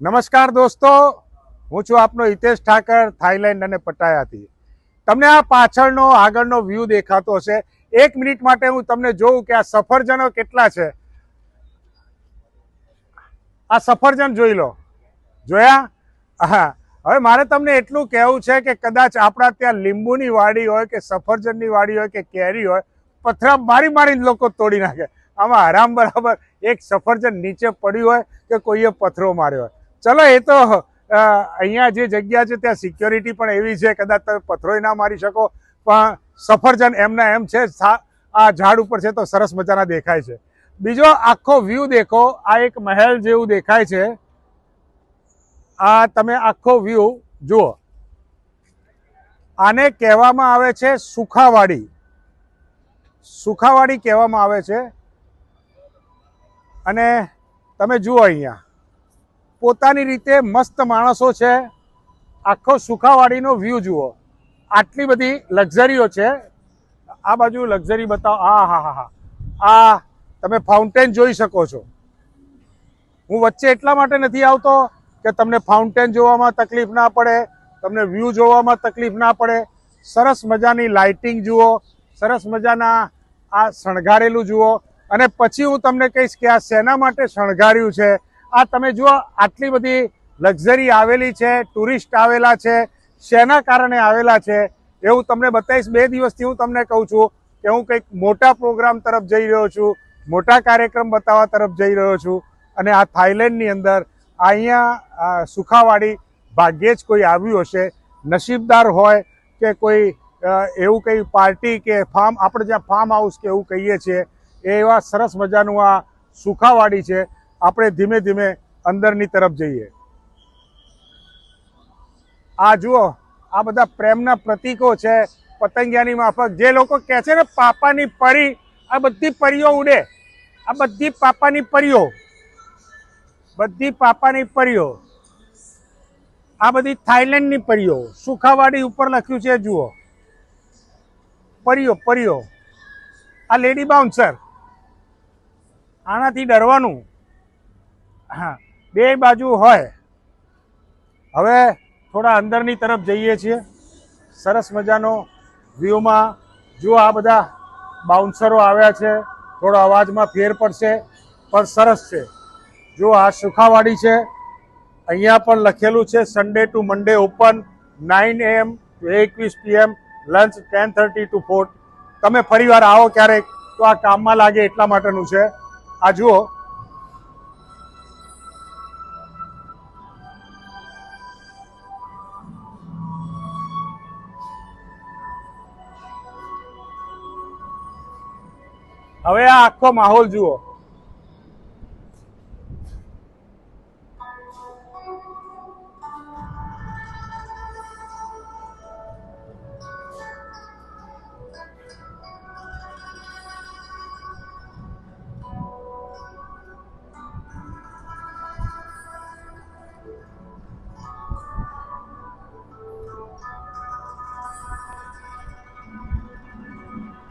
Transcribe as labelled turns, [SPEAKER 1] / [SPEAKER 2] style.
[SPEAKER 1] નમસ્કાર દોસ્તો. હું છું આપનો હિતેશ ઠાકર, થાઈલેન્ડ અને પટાયાથી. તમને આ પાછળનો, આગળનો વ્યૂ દેખાતો હશે. એક મિનિટ માટે હું તમને જોઉં કે આ સફરજનો કેટલા છે. આ સફરજન જોઈ લો. જોયા? હા હવે મારે તમને એટલું કહેવું છે કે કદાચ આપણા ત્યાં લીંબુની વાડી હોય કે સફરજનની વાડી હોય કે કેરી હોય, પથરા મારી મારીને લોકો તોડી નાખે. આમાં આરામ બરાબર એક સફરજન નીચે પડ્યું હોય કે કોઈએ પથરો માર્યો હોય. ચલો, એ તો અહીંયા જે જગ્યા છે ત્યાં સિક્યોરિટી પણ એવી છે, કદાચ તમે પથરોય ના મારી શકો, પણ સફરજન એમના એમ છે આ ઝાડ ઉપર છે તો સરસ મજાના દેખાય છે. બીજો આખો વ્યૂ દેખો, આ એક મહેલ જેવું દેખાય છે. આ તમે આખો વ્યૂ જુઓ. આને કહેવામાં આવે છે સુખાવાડી. સુખાવાડી કહેવામાં આવે છે. અને તમે જુઓ અહીંયા. પોતાની રીતે મસ્ત માણસો છે. આખો સુખાવાડીનો વ્યૂ જુઓ. આટલી બધી લક્ઝરીઓ છે. આ બાજુ લક્ઝરી બતાવો હા હા હા હા. આ તમે ફાઉન્ટેન જોઈ શકો છો. હું વચ્ચે એટલા માટે નથી આવતો કે તમને ફાઉન્ટેન જોવામાં તકલીફ ના પડે, તમને વ્યૂ જોવામાં તકલીફ ના પડે. સરસ મજાની લાઇટિંગ જુઓ, સરસ મજાના આ શણગારેલું જુઓ. અને પછી હું તમને કહીશ કે આ શેના માટે શણગાર્યું છે? આ તમે જુઓ, આટલી બધી લક્ઝરી આવેલી છે, ટુરિસ્ટ આવેલા છે, શેના કારણે આવેલા છે, એવું તમને બતાવીશ બે દિવસથી હું તમને કહું છું કે હું કંઈક મોટા પ્રોગ્રામ તરફ જઈ રહ્યો છું, મોટા કાર્યક્રમ બતાવવા તરફ જઈ રહ્યો છું અને આ થાઈલેન્ડની અંદર અહીંયા સુખાવાડી ભાગ્યે જ કોઈ આવ્યું હશે, નસીબદાર હોય કે કોઈ એવું કંઈ પાર્ટી કે ફાર્મ, આપણે જ્યાં ફાર્મ હાઉસ કે એવું કહીએ છીએ એવા સરસ મજાનું આ સુખાવાડી છે આપણે ધીમે ધીમે અંદરની તરફ જઈએ. આ જુઓ, આ બધા પ્રેમના પ્રતીકો છે, પતંગિયાની માફક. જે લોકો કહે છે ને, પાપાની પરી. આ બધી પરીઓ ઉડે. આ બધી પાપાની પરીઓ. બધી પાપાની પરીઓ. આ બધી થાઈલેન્ડની પરીઓ. સુખાવાડી ઉપર લખ્યું છે, જુઓ. પરીઓ પરીઓ. આ લેડી બાઉન્સર. આનાથી ડરવાનું. હા, બે બાજુ હોય. હવે થોડા અંદરની તરફ જઈએ છીએ. સરસ મજાનો વ્યૂમાં જુઓ આ બધા બાઉન્સરો આવ્યા છે, થોડો અવાજમાં ફેર પડશે, પણ સરસ છે. જુઓ આ સુખાવાડી છે, અહીંયા પણ લખેલું છે Sunday to Monday open nine AM to એકવીસ PM lunch ten thirty to four તમે ફરીવાર આવો ક્યારેક, તો આ કામમાં લાગે એટલા માટેનું છે. આ જુઓ હવે આ આખો માહોલ જુઓ.